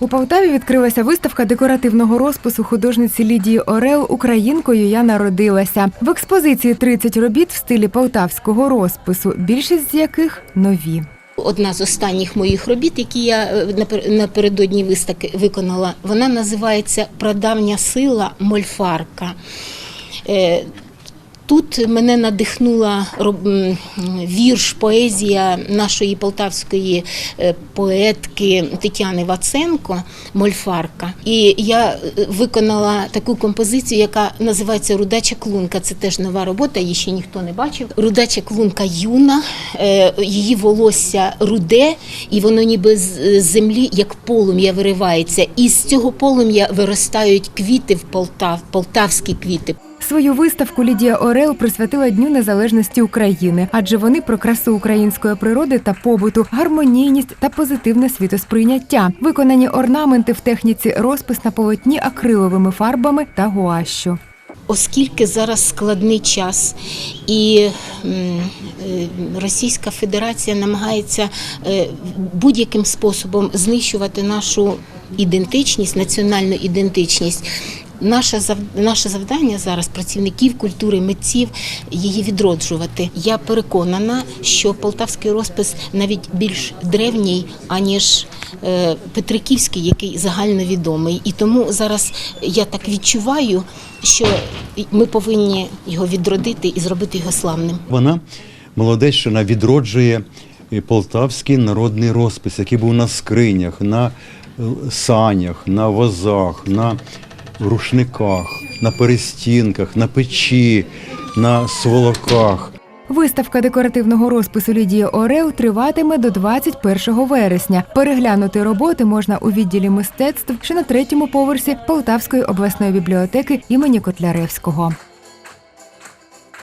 У Полтаві відкрилася виставка декоративного розпису художниці Лідії Орел Українкою я народилася. В експозиції 30 робіт в стилі полтавського розпису, більшість з яких нові. Одна з останніх моїх робіт, які я е, напер- напередодні виставки виконала, вона називається Прадавня сила Мольфарка. Тут мене надихнула вірш, поезія нашої полтавської е, поетки Тетяни Ваценко Мольфарка. І я е, виконала таку композицію, яка називається Рудача клунка. Це теж нова робота, її ще ніхто не бачив. Рудача клунка юна, е, її волосся руде, і воно ніби з землі, як полум'я виривається. І з цього полум'я виростають квіти в Полтав, полтавські квіти. Свою виставку Лідія Орел присвятила Дню Незалежності України, адже вони про красу української природи та побуту, гармонійність та позитивне світосприйняття. Виконані орнаменти в техніці розпис на полотні акриловими фарбами та гуашю. Оскільки зараз складний час і е, Російська Федерація намагається е, будь-яким способом знищувати нашу ідентичність, національну ідентичність. Наше наше завдання зараз працівників культури, митців її відроджувати. Я переконана, що полтавський розпис навіть більш древній, аніж е, Петриківський, який загальновідомий. І тому зараз я так відчуваю, що ми повинні його відродити і зробити його славним. Вона вона відроджує е, полтавський народний розпис, який був на скринях, на е, санях, на возах, на рушниках, на перестінках, на печі, на сволоках. Виставка декоративного розпису Лідії Орел триватиме до 21 вересня. Переглянути роботи можна у відділі мистецтв, що на третьому поверсі Полтавської обласної бібліотеки імені Котляревського.